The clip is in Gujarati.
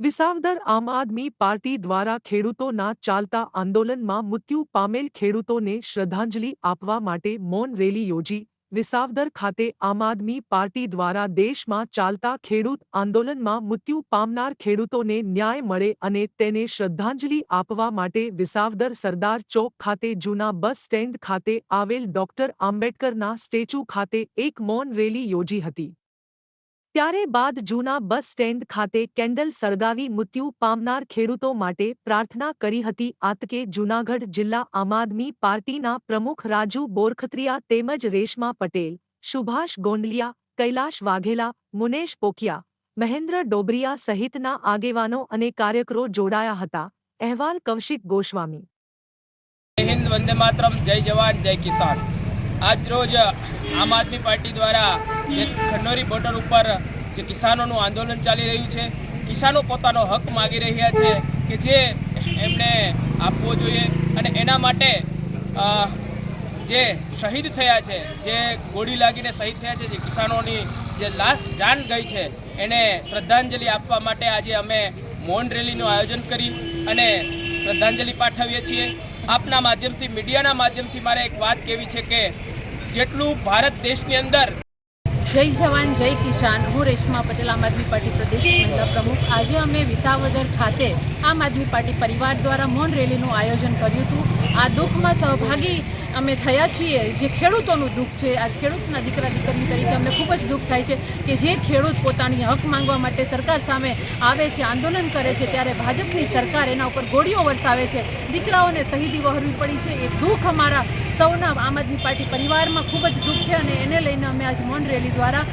વિસાવદર આમ આદમી પાર્ટી દ્વારા ખેડૂતોના ચાલતા આંદોલનમાં મૃત્યુ પામેલ ખેડૂતોને શ્રદ્ધાંજલિ આપવા માટે મૌન રેલી યોજી. વિસાવદર ખાતે આમ આદમી પાર્ટી દ્વારા દેશમાં ચાલતા ખેડૂત આંદોલનમાં મૃત્યુ પામનાર ખેડૂતોને ન્યાય મળે અને તેને શ્રદ્ધાંજલિ આપવા માટે વિસાવદર સરદાર ચોક ખાતે જૂના બસ સ્ટેન્ડ ખાતે આવેલ ડોક્ટર આંબેડકરના સ્ટેચ્યુ ખાતે એક મૌન રેલી યોજી હતી. ત્યારે બાદ જૂના બસ સ્ટેન્ડ ખાતે કેન્ડલ સળગાવી મૃત્યુ પામનાર ખેડૂતો માટે પ્રાર્થના કરી હતી આતકે જૂનાગઢ જિલ્લા આમ આદમી પાર્ટીના પ્રમુખ રાજુ બોરખત્રિયા તેમજ રેશમા પટેલ, સુભાષ ગોંડલિયા, કૈલાશ વાઘેલા, મુનેશ પોકિયા મહેન્દ્ર ડોબરિયા સહિતના આગેવાનો અને કાર્યકરો જોડાયા હતા. અહેવાલ કૌશિક ગોસ્વામી. હિન્દ, વંદે માતરમ, જય જવાન, જય કિસાન. આજ રોજ આમ આદમી પાર્ટી દ્વારા જે ખંડોરી બોર્ડર ઉપર જે કિસાનોનું આંદોલન ચાલી રહ્યું છે, કિસાનો પોતાનો હક માગી રહ્યા છે કે જે એમણે આપવો જોઈએ અને એના માટે જે શહીદ થયા છે, જે ગોળી લાગીને શહીદ થયા છે, જે કિસાનોની જે જાન ગઈ છે, એને શ્રદ્ધાંજલિ આપવા માટે આજે અમે મૌન રેલીનું આયોજન કરી અને શ્રદ્ધાંજલિ પાઠવીએ છીએ. આપના માધ્યમથી, મીડિયાના માધ્યમથી મારે એક વાત કહેવી છે કે જેટલું ભારત દેશની અંદર જય જવાન, જય કિસાન. હું રેશમા પટેલ, આમ આદમી પાર્ટી પ્રદેશ મહિલા પ્રમુખ. આજે અમે વિસાવદર ખાતે આમ આદમી પાર્ટી પરિવાર દ્વારા મૌન રેલીનું આયોજન કર્યું હતું. આ દુઃખમાં સહભાગી અમે થયા છીએ. જે ખેડૂતોનું દુઃખ છે, આજ ખેડૂતના દીકરા દીકરી તરીકે અમને ખૂબ જ દુઃખ થાય છે કે જે ખેડૂત પોતાની હક માંગવા માટે સરકાર સામે આવે છે, આંદોલન કરે છે, ત્યારે ભાજપની સરકાર એના ઉપર ગોળીઓ વરસાવે છે. દીકરાઓને શહીદી વહરવી પડી છે. એ દુઃખ અમારા સૌના આમ આદમી પાર્ટી પરિવારમાં ખૂબ જ દુઃખ છે અને એને લઈને અમે આજ મૌન રેલી દ્વારા